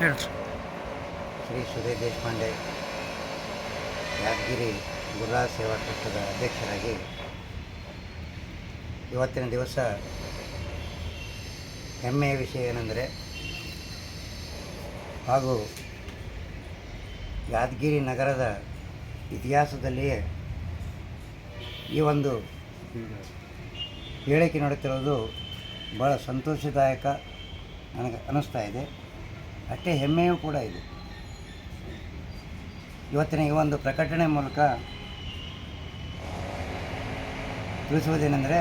ಶ್ರೀ ಸುಧೀರ್ ದೇಶಪಾಂಡೆ ಯಾದಗಿರಿ ಗುರುರಾಜ ಸೇವಾ ಟ್ರಸ್ಟದ ಅಧ್ಯಕ್ಷರಾಗಿ ಇವತ್ತಿನ ದಿವಸ ಹೆಮ್ಮೆಯ ವಿಷಯ ಏನೆಂದರೆ ಹಾಗೂ ಯಾದಗಿರಿ ನಗರದ ಇತಿಹಾಸದಲ್ಲಿಯೇ ಈ ಒಂದು ಹೇಳಿಕೆ ನೋಡುತ್ತಿರೋದು ಭಾಳ ಸಂತೋಷದಾಯಕ ನನಗೆ ಅನ್ನಿಸ್ತಾ ಇದೆ. ಅಷ್ಟೇ ಹೆಮ್ಮೆಯೂ ಕೂಡ ಇದೆ. ಇವತ್ತಿನ ಈ ಒಂದು ಪ್ರಕಟಣೆ ಮೂಲಕ ತಿಳಿಸುವುದೇನೆಂದರೆ,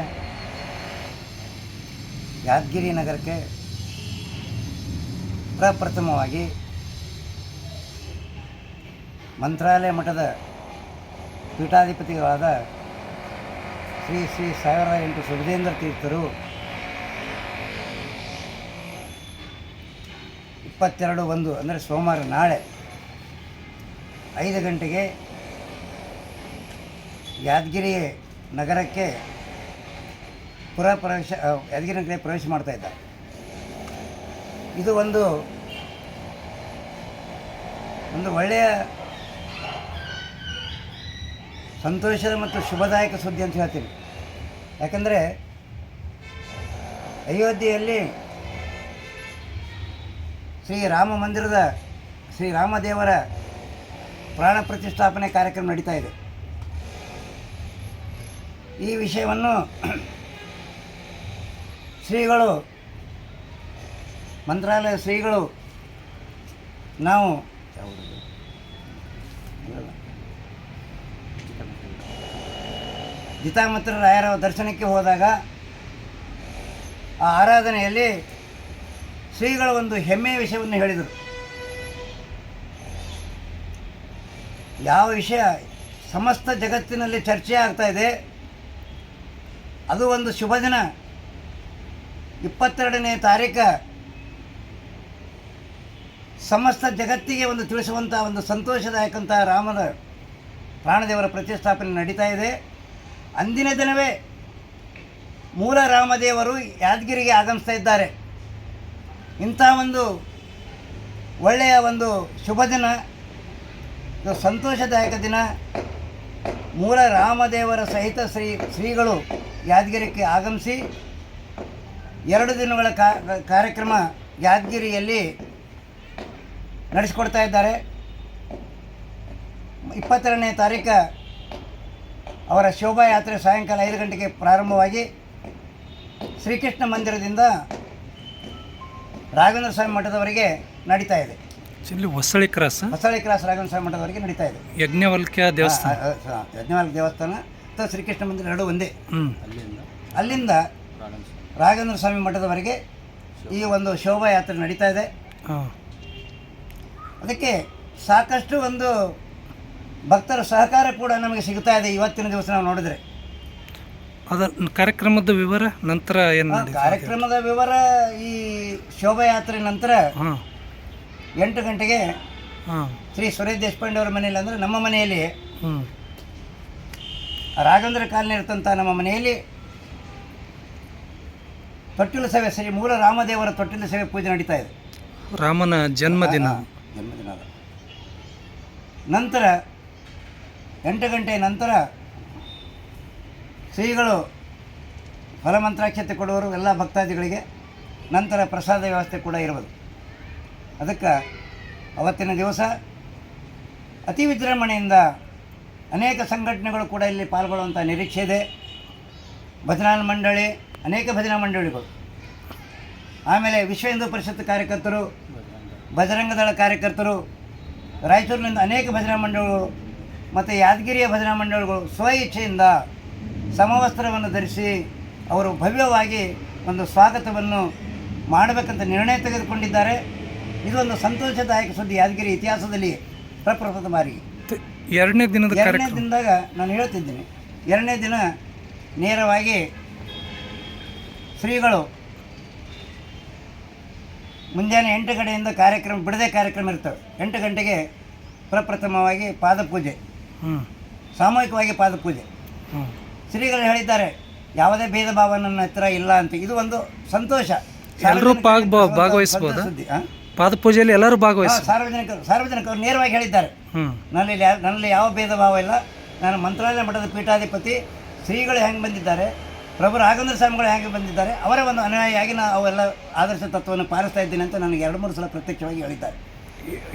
ಯಾದಗಿರಿ ನಗರಕ್ಕೆ ಪ್ರಪ್ರಥಮವಾಗಿ ಮಂತ್ರಾಲಯ ಮಠದ ಪೀಠಾಧಿಪತಿಗಳಾದ ಶ್ರೀ ಶ್ರೀ ಸಾವಿರದ ಎಂಟು ಸುಬುಧೇಂದ್ರ ತೀರ್ಥರು ಇಪ್ಪತ್ತೆರಡು ಒಂದು, ಅಂದರೆ ಸೋಮವಾರ ನಾಳೆ ಐದು ಗಂಟೆಗೆ ಯಾದಗಿರಿ ನಗರಕ್ಕೆ ಪುರ ಪ್ರವೇಶ ಯಾದಗಿರಿ ನಗರಕ್ಕೆ ಪ್ರವೇಶ ಮಾಡ್ತಾ ಇದ್ದ ಇದು ಒಂದು ಒಂದು ಒಳ್ಳೆಯ ಸಂತೋಷದ ಮತ್ತು ಶುಭದಾಯಕ ಸುದ್ದಿ ಅಂತ ಹೇಳ್ತೀನಿ. ಯಾಕಂದರೆ ಅಯೋಧ್ಯೆಯಲ್ಲಿ ಶ್ರೀ ರಾಮ ಮಂದಿರದ ಶ್ರೀರಾಮದೇವರ ಪ್ರಾಣ ಪ್ರತಿಷ್ಠಾಪನೆ ಕಾರ್ಯಕ್ರಮ ನಡೀತಾ ಇದೆ ಈ ವಿಷಯವನ್ನು ಶ್ರೀಗಳು, ಮಂತ್ರಾಲಯ ಶ್ರೀಗಳು, ನಾವು. ಜಿತಾಮತ್ರ ರಾಯರ ದರ್ಶನಕ್ಕೆ ಹೋದಾಗ ಆ ಆರಾಧನೆಯಲ್ಲಿ ಶ್ರೀಗಳು ಒಂದು ಹೆಮ್ಮೆಯ ವಿಷಯವನ್ನು ಹೇಳಿದರು. ಯಾವ ವಿಷಯ? ಸಮಸ್ತ ಜಗತ್ತಿನಲ್ಲಿ ಚರ್ಚೆ ಆಗ್ತಾ ಇದೆ. ಅದು ಒಂದು ಶುಭ ದಿನ. ಇಪ್ಪತ್ತೆರಡನೇ ತಾರೀಕು. ಸಮಸ್ತ ಜಗತ್ತಿಗೆ ಒಂದು ತಿಳಿಸುವಂಥ ಒಂದು ಸಂತೋಷದಾಯಕಂಥ ರಾಮನ ಪ್ರಾಣದೇವರ ಪ್ರತಿಷ್ಠಾಪನೆ ನಡೀತಾ ಇದೆ. ಅಂದಿನ ದಿನವೇ ಮೂಲ ರಾಮದೇವರು ಯಾದಗಿರಿಗೆ ಆಗಮಿಸ್ತಾ ಇದ್ದಾರೆ. ಇಂಥ ಒಂದು ಒಳ್ಳೆಯ ಒಂದು ಶುಭ ದಿನ ಇದು ಸಂತೋಷದಾಯಕ ದಿನ. ಮೂಲ ರಾಮದೇವರ ಸಹಿತ ಶ್ರೀ ಶ್ರೀಗಳು ಯಾದಗಿರಿಗೆ ಆಗಮಿಸಿ, ಎರಡು ದಿನಗಳ ಕಾರ್ಯಕ್ರಮ ಯಾದಗಿರಿಯಲ್ಲಿ ನಡೆಸಿಕೊಡ್ತಾ ಇದ್ದಾರೆ. ಇಪ್ಪತ್ತೆರಡನೇ ತಾರೀಕು ಅವರ ಶೋಭಾಯಾತ್ರೆ ಸಾಯಂಕಾಲ ಐದು ಗಂಟೆಗೆ ಪ್ರಾರಂಭವಾಗಿ ಶ್ರೀಕೃಷ್ಣ ಮಂದಿರದಿಂದ ರಾಘವೇಂದ್ರ ಸ್ವಾಮಿ ಮಠದವರೆಗೆ ನಡೀತಾ ಇದೆ. ಇಲ್ಲಿ ಹೊಸಳಿ ಕ್ರಾಸ್? ಹೊಸಳಿ ಕ್ರಾಸ್ ರಾಘವೇಂದ್ರ ಸ್ವಾಮಿ ಮಠದವರೆಗೆ ನಡೀತಾ ಇದೆ. ಯಜ್ಞವಲ್ಕ್ಯ ದೇವಸ್ಥಾನ ಆ, ಆ, ಆ, ಯಜ್ಞವಾಲ ದೇವಸ್ಥಾನ ಅಥವಾ ಶ್ರೀಕೃಷ್ಣ ಮಂದಿರ ಎರಡು ಒಂದೇ. ಅಲ್ಲಿಂದ ರಾಘವೇಂದ್ರ ಸ್ವಾಮಿ ಮಠದವರೆಗೆ ಈ ಒಂದು ಶೋಭಾಯಾತ್ರೆ ನಡೀತಾ ಇದೆ. ಅದಕ್ಕೆ ಸಾಕಷ್ಟು ಒಂದು ಭಕ್ತರ ಸಹಕಾರ ಕೂಡ ನಮಗೆ ಸಿಗ್ತಾ ಇದೆ ಇವತ್ತಿನ ದಿವಸ ನಾವು ನೋಡಿದರೆ. ಅದ ಕಾರ್ಯಕ್ರಮದ ವಿವರ ನಂತರ ಏನು ಆ, ಕಾರ್ಯಕ್ರಮದ ವಿವರ ಈ ಶೋಭಾಯಾತ್ರೆ ನಂತರ ಹಾಂ. ಎಂಟು ಗಂಟೆಗೆ ಹಾಂ. ಶ್ರೀ ಸುರೇಶ್ ದೇಶಪಾಂಡೆ ಅವರ ಮನೆಯಲ್ಲಿ ಅಂದರೆ ನಮ್ಮ ಮನೆಯಲ್ಲಿ ಹ್ಞೂ ರಾಘವೇಂದ್ರ ಕಾಲನಿ ಇರ್ತಂಥ ನಮ್ಮ ಮನೆಯಲ್ಲಿ ತೊಟ್ಟಿಲು ಸೇವೆ ಶ್ರೀ ಮೂಲ ರಾಮದೇವರ ತೊಟ್ಟಿಲು ಸೇವೆ ಪೂಜೆ ನಡೀತಾ ಇದೆ. ರಾಮನ ಜನ್ಮದಿನ. ಜನ್ಮದಿನ ಅದು. ನಂತರ ಎಂಟು ಗಂಟೆ ನಂತರ ಶ್ರೀಗಳು ಫಲಮಂತ್ರಾಕ್ಷತೆ ಕೊಡುವರು ಎಲ್ಲ ಭಕ್ತಾದಿಗಳಿಗೆ, ನಂತರ ಪ್ರಸಾದ ವ್ಯವಸ್ಥೆ ಕೂಡ ಇರುವುದು ಅದಕ್ಕೆ ಅವತ್ತಿನ ದಿವಸ ಅತಿ ವಿಜೃಂಭಣೆಯಿಂದ ಅನೇಕ ಸಂಘಟನೆಗಳು ಕೂಡ ಇಲ್ಲಿ ಪಾಲ್ಗೊಳ್ಳುವಂಥ ನಿರೀಕ್ಷೆ ಇದೆ. ಭಜನಾ ಮಂಡಳಿ, ಅನೇಕ ಭಜನಾ ಮಂಡಳಿಗಳು. ಆಮೇಲೆ ವಿಶ್ವ ಹಿಂದೂ ಪರಿಷತ್ ಕಾರ್ಯಕರ್ತರು ಭಜರಂಗದಳ ಕಾರ್ಯಕರ್ತರು, ರಾಯಚೂರಿನಿಂದ ಅನೇಕ ಭಜನಾ ಮಂಡಳಿಗಳು ಮತ್ತು ಯಾದಗಿರಿಯ ಭಜನಾ ಮಂಡಳಿಗಳು ಸ್ವ ಇಚ್ಛೆಯಿಂದ ಸಮವಸ್ತ್ರವನ್ನು ಧರಿಸಿ ಅವರು ಭವ್ಯವಾಗಿ ಒಂದು ಸ್ವಾಗತವನ್ನು ಮಾಡಬೇಕಂತ ನಿರ್ಣಯ ತೆಗೆದುಕೊಂಡಿದ್ದಾರೆ. ಇದೊಂದು ಸಂತೋಷದಾಯಕ ಸುದ್ದಿ ಯಾದಗಿರಿ ಇತಿಹಾಸದಲ್ಲಿ ಪ್ರಪ್ರಥಮ ಬಾರಿಗೆ ಎರಡನೇ ದಿನದ ಎರಡನೇ ದಿನದಾಗ ನಾನು ಹೇಳ್ತಿದ್ದೀನಿ. ಎರಡನೇ ದಿನ ನೇರವಾಗಿ ಶ್ರೀಗಳು ಮುಂಜಾನೆ ಎಂಟು ಗಂಟೆಯಿಂದ ಕಾರ್ಯಕ್ರಮ ಬಿಡದೆ ಕಾರ್ಯಕ್ರಮ ಇರ್ತವೆ. ಎಂಟು ಗಂಟೆಗೆ ಪ್ರಪ್ರಥಮವಾಗಿ ಪಾದಪೂಜೆ. ಹ್ಞೂ ಸಾಮೂಹಿಕವಾಗಿ ಪಾದಪೂಜೆ. ಹ್ಞೂ ಶ್ರೀಗಳು ಹೇಳಿದ್ದಾರೆ ಯಾವುದೇ ಭೇದ ಭಾವ ನನ್ನ ಹತ್ರ ಇಲ್ಲ ಅಂತ. ಇದು ಒಂದು ಸಂತೋಷ. ಎಲ್ಲರೂ ಭಾಗ ಬಾ- ಒಂದು ಸುದ್ದಿ, ಆ? ಪಾದಪೂಜೆಯಲ್ಲಿ ಎಲ್ಲರೂ ಭಾಗವಹಿಸಿ ಸಾರ್ವಜನಿಕರು ಸಾರ್ವಜನಿಕರು ನೇರವಾಗಿ ಹೇಳಿದ್ದಾರೆ. ನನ್ನಲ್ಲಿ ನನ್ನಲ್ಲಿ ಯಾವ ಭೇದ ಭಾವ ಇಲ್ಲ. ನಾನು ಮಂತ್ರಾಲಯ ಮಠದ ಪೀಠಾಧಿಪತಿ. ಶ್ರೀಗಳು ಹೆಂಗೆ ಬಂದಿದ್ದಾರೆ? ಪ್ರಭು ರಾಘವೇಂದ್ರ ಸ್ವಾಮಿಗಳು ಹೇಗೆ ಬಂದಿದ್ದಾರೆ? ಅವರ ಒಂದು ಅನುಯಾಯಿಯಾಗಿ ನಾನು ಅವೆಲ್ಲ ಆದರ್ಶ ತತ್ವವನ್ನು ಪಾಲಿಸ್ತಾ ಇದ್ದೀನಿ ಅಂತ ನನಗೆ ಎರಡು ಮೂರು ಸಲ ಪ್ರತ್ಯಕ್ಷವಾಗಿ ಹೇಳಿದ್ದಾರೆ.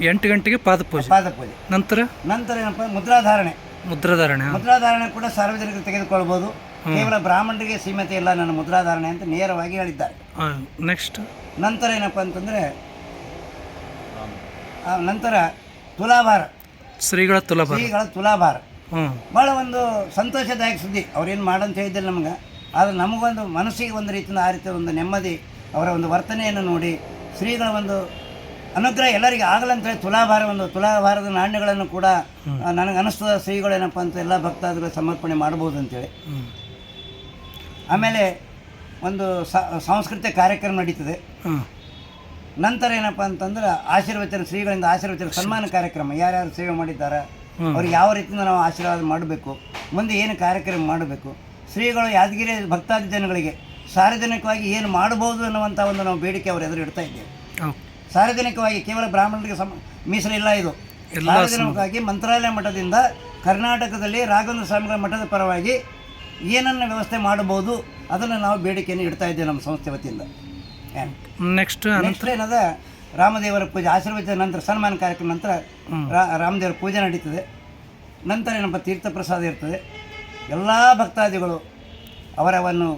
ಎಂಟು ಗಂಟೆಗೆ ಪಾದಪೂಜೆ. ಪಾದಪೂಜೆ. ನಂತರ? ನಂತರ ಏನಪ್ಪ? ಮುದ್ರಾಧಾರಣೆ. ಮುದ್ರಾಧಾರಣೆ ಮುದ್ರಾಧಾರಣೆ ಕೂಡ ಸಾರ್ವಜನಿಕರು ತೆಗೆದುಕೊಳ್ಬೋದು. ಕೇವಲ ಬ್ರಾಹ್ಮಣರಿಗೆ ಸೀಮಿತ ಇಲ್ಲ ನನ್ನ ಮುದ್ರಾಧಾರಣೆ ಅಂತ ನೇರವಾಗಿ ಹೇಳಿದ್ದಾರೆ. ನೆಕ್ಸ್ಟ್. ನಂತರ ಏನಪ್ಪ ಅಂತಂದರೆ ನಂತರ ತುಲಾಭಾರ. ಶ್ರೀಗಳ ತುಲಾಭಾರ. ಶ್ರೀಗಳ ತುಲಾಭಾರ. ಬಹಳ ಭಾಳ ಒಂದು ಸಂತೋಷದಾಯಕ ಸುದ್ದಿ. ಅವ್ರೇನು ಮಾಡಂತ ಹೇಳಿದ್ರು ನಮ್ಗೆ. ಆದರೆ ನಮಗೊಂದು ಮನಸ್ಸಿಗೆ ಒಂದು ರೀತಿಯ ಆ ರೀತಿಯ ಒಂದು ನೆಮ್ಮದಿ ಅವರ ಒಂದು ವರ್ತನೆಯನ್ನು ನೋಡಿ ಶ್ರೀಗಳ ಒಂದು ಅನುಗ್ರಹ ಎಲ್ಲರಿಗೆ ಆಗಲಂತೇಳಿ ತುಲಾಭಾರ ಒಂದು ತುಲಾಭಾರದ ನಾಣ್ಯಗಳನ್ನು ಕೂಡ ನನಗೆ ಅನಿಸ್ತದ ಶ್ರೀಗಳೇನಪ್ಪ ಅಂತ ಎಲ್ಲ ಭಕ್ತಾದಿಗಳು ಸಮರ್ಪಣೆ ಮಾಡ್ಬೋದು ಅಂತೇಳಿ ಆಮೇಲೆ ಒಂದು ಸಾಂಸ್ಕೃತಿಕ ಕಾರ್ಯಕ್ರಮ ನಡೀತದೆ. ನಂತರ ಏನಪ್ಪ ಅಂತಂದ್ರೆ ಆಶೀರ್ವಚನ ಶ್ರೀಗಳಿಂದ ಆಶೀರ್ವಚನ ಸನ್ಮಾನ ಕಾರ್ಯಕ್ರಮ. ಯಾರ್ಯಾರು ಸೇವೆ ಮಾಡಿದ್ದಾರೆ. ಅವ್ರಿಗೆ ಯಾವ ರೀತಿಯಿಂದ ನಾವು ಆಶೀರ್ವಾದ ಮಾಡಬೇಕು ಮುಂದೆ ಏನು ಕಾರ್ಯಕ್ರಮ ಮಾಡಬೇಕು. ಶ್ರೀಗಳು ಯಾದಗಿರಿ ಭಕ್ತಾದಿ ಜನಗಳಿಗೆ ಸಾರ್ವಜನಿಕವಾಗಿ ಏನು ಮಾಡಬಹುದು ಅನ್ನುವಂಥ ಒಂದು ನಾವು ಬೇಡಿಕೆ ಅವ್ರ ಎದುರು ಇಡ್ತಾ ಇದ್ದೇವೆ. ಸಾರ್ವಜನಿಕವಾಗಿ ಕೇವಲ ಬ್ರಾಹ್ಮಣರಿಗೆ ಸಮ ಮೀಸಲಿಲ್ಲ ಇದು. ಸಾರ್ವಜನಿಕವಾಗಿ ಮಂತ್ರಾಲಯ ಮಠದಿಂದ ಕರ್ನಾಟಕದಲ್ಲಿ ರಾಘವೇಂದ್ರ ಸ್ವಾಮಿಗಳ ಮಠದ ಪರವಾಗಿ ಏನನ್ನು ವ್ಯವಸ್ಥೆ ಮಾಡಬಹುದು ಅದನ್ನು ನಾವು ಬೇಡಿಕೆಯನ್ನು ಇಡ್ತಾ ಇದ್ದೇವೆ ನಮ್ಮ ಸಂಸ್ಥೆ ವತಿಯಿಂದ. ನೆಕ್ಸ್ಟ್ ನೆಕ್ಸ್ಟ್ ಏನದ? ರಾಮದೇವರ ಪೂಜೆ ಆಶೀರ್ವಚನ ನಂತರ ಸನ್ಮಾನ ಕಾರ್ಯಕ್ರಮ ನಂತರ ರಾಮದೇವರ ಪೂಜೆ ನಡೀತದೆ. ನಂತರ ಏನಪ್ಪ ತೀರ್ಥ ಪ್ರಸಾದ ಇರ್ತದೆ. ಎಲ್ಲ ಭಕ್ತಾದಿಗಳು ಅವರವನ್ನು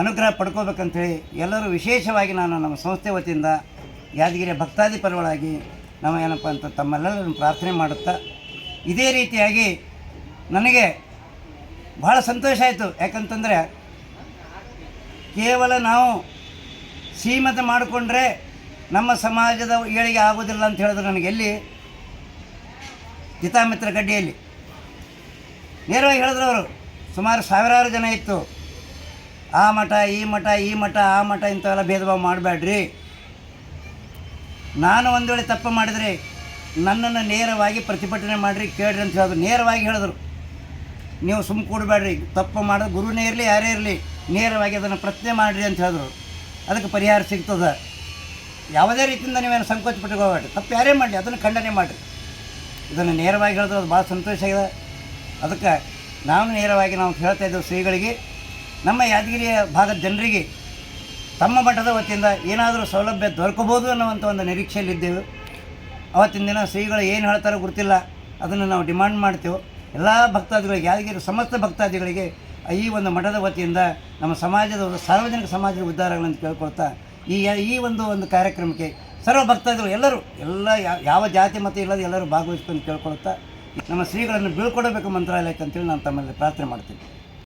ಅನುಗ್ರಹ ಪಡ್ಕೋಬೇಕಂತೇಳಿ ಎಲ್ಲರೂ ವಿಶೇಷವಾಗಿ ನಾನು ನಮ್ಮ ಸಂಸ್ಥೆ ವತಿಯಿಂದ ಯಾದಗಿರಿಯ ಭಕ್ತಾದಿ ಪರವಾಗಿ ನಾವು ಏನಪ್ಪ ಅಂತ ತಮ್ಮೆಲ್ಲರನ್ನು ಪ್ರಾರ್ಥನೆ ಮಾಡುತ್ತಾ ಇದೇ ರೀತಿಯಾಗಿ ನನಗೆ ಬಹಳ ಸಂತೋಷ ಆಯಿತು. ಯಾಕಂತಂದರೆ ಕೇವಲ ನಾವು ಸೀಮಿತ ಮಾಡಿಕೊಂಡ್ರೆ ನಮ್ಮ ಸಮಾಜದ ಏಳಿಗೆ ಆಗೋದಿಲ್ಲ ಅಂತ ಹೇಳಿದ್ರು ನನಗೆ ಎಲ್ಲಿ? ಹಿತಾಮಿತ್ರ ಗಡ್ಡಿಯಲ್ಲಿ. ನೇರವಾಗಿ ಹೇಳಿದ್ರು ಅವರು, ಸುಮಾರು ಸಾವಿರಾರು ಜನ ಇತ್ತು. ಆ ಮಠ, ಈ ಮಠ ಈ ಮಠ, ಆ ಮಠ ಇಂಥವೆಲ್ಲ ಭೇದ ಭಾವ ಮಾಡಬೇಡ್ರಿ. ನಾನು ಒಂದು ವೇಳೆ ತಪ್ಪು ಮಾಡಿದರೆ ನನ್ನನ್ನು ನೇರವಾಗಿ ಪ್ರತಿಭಟನೆ ಮಾಡಿರಿ, ಕೇಳ್ರಿ ಅಂತ ಹೇಳಿದ್ರು ನೇರವಾಗಿ ಹೇಳಿದ್ರು. ನೀವು ಸುಮ್ಮ ಕೂಡಬೇಡ್ರಿ. ತಪ್ಪು ಮಾಡೋದು ಗುರುನೇ ಇರಲಿ, ಯಾರೇ ಇರಲಿ, ನೇರವಾಗಿ ಅದನ್ನು ಪ್ರಶ್ನೆ ಮಾಡಿರಿ ಅಂತ ಹೇಳಿದ್ರು. ಅದಕ್ಕೆ ಪರಿಹಾರ ಸಿಗ್ತದೆ. ಯಾವುದೇ ರೀತಿಯಿಂದ ನೀವೇನು ಸಂಕೋಚ ಹೋಗಬೇಡ್ರಿ. ತಪ್ಪು ಯಾರೇ ಮಾಡಲಿ, ಅದನ್ನು ಖಂಡನೆ ಮಾಡಿರಿ. ಇದನ್ನು ನೇರವಾಗಿ ಹೇಳಿದ್ರು ಅದು ಭಾಳ ಸಂತೋಷ ಆಗಿದೆ. ಅದಕ್ಕೆ ನಾವು ನೇರವಾಗಿ ನಾವು ಹೇಳ್ತಾ ಇದ್ದೇವೆ ಶ್ರೀಗಳಿಗೆ, ನಮ್ಮ ಯಾದಗಿರಿಯ ಭಾಗದ ಜನರಿಗೆ ತಮ್ಮ ಮಠದ ವತಿಯಿಂದ ಏನಾದರೂ ಸೌಲಭ್ಯ ದೊರಕಬೋದು ಅನ್ನುವಂಥ ಒಂದು ನಿರೀಕ್ಷೆಯಲ್ಲಿದ್ದೇವೆ ಅವತ್ತಿನ ದಿನ ಶ್ರೀಗಳು ಏನು ಹೇಳ್ತಾರೋ ಗೊತ್ತಿಲ್ಲ. ಅದನ್ನು ನಾವು ಡಿಮಾಂಡ್ ಮಾಡ್ತೇವೆ. ಎಲ್ಲ ಭಕ್ತಾದಿಗಳಿಗೆ, ಯಾದಗಿರಿ ಸಮಸ್ತ ಭಕ್ತಾದಿಗಳಿಗೆ ಈ ಒಂದು ಮಠದ ವತಿಯಿಂದ ನಮ್ಮ ಸಮಾಜದ ಸಾರ್ವಜನಿಕ ಸಮಾಜದ ಉದ್ಧಾರಗಳನ್ನು ಕೇಳ್ಕೊಳ್ತಾ ಈ ಈ ಒಂದು ಒಂದು ಕಾರ್ಯಕ್ರಮಕ್ಕೆ ಸರ್ವ ಭಕ್ತಾದಿಗಳು ಎಲ್ಲರೂ, ಎಲ್ಲ ಯಾವ ಜಾತಿ ಮತ ಇಲ್ಲದೆ ಎಲ್ಲರೂ ಭಾಗವಹಿಸ್ಕೊಂಡು ಕೇಳ್ಕೊಳ್ತಾ ನಮ್ಮ ಶ್ರೀಗಳನ್ನು ಬೀಳ್ಕೊಡಬೇಕು ಮಂತ್ರಾಲಯಕ್ಕೆ ಅಂತೇಳಿ ನಾನು ತಮ್ಮಲ್ಲಿ ಪ್ರಾರ್ಥನೆ ಮಾಡ್ತೀನಿ.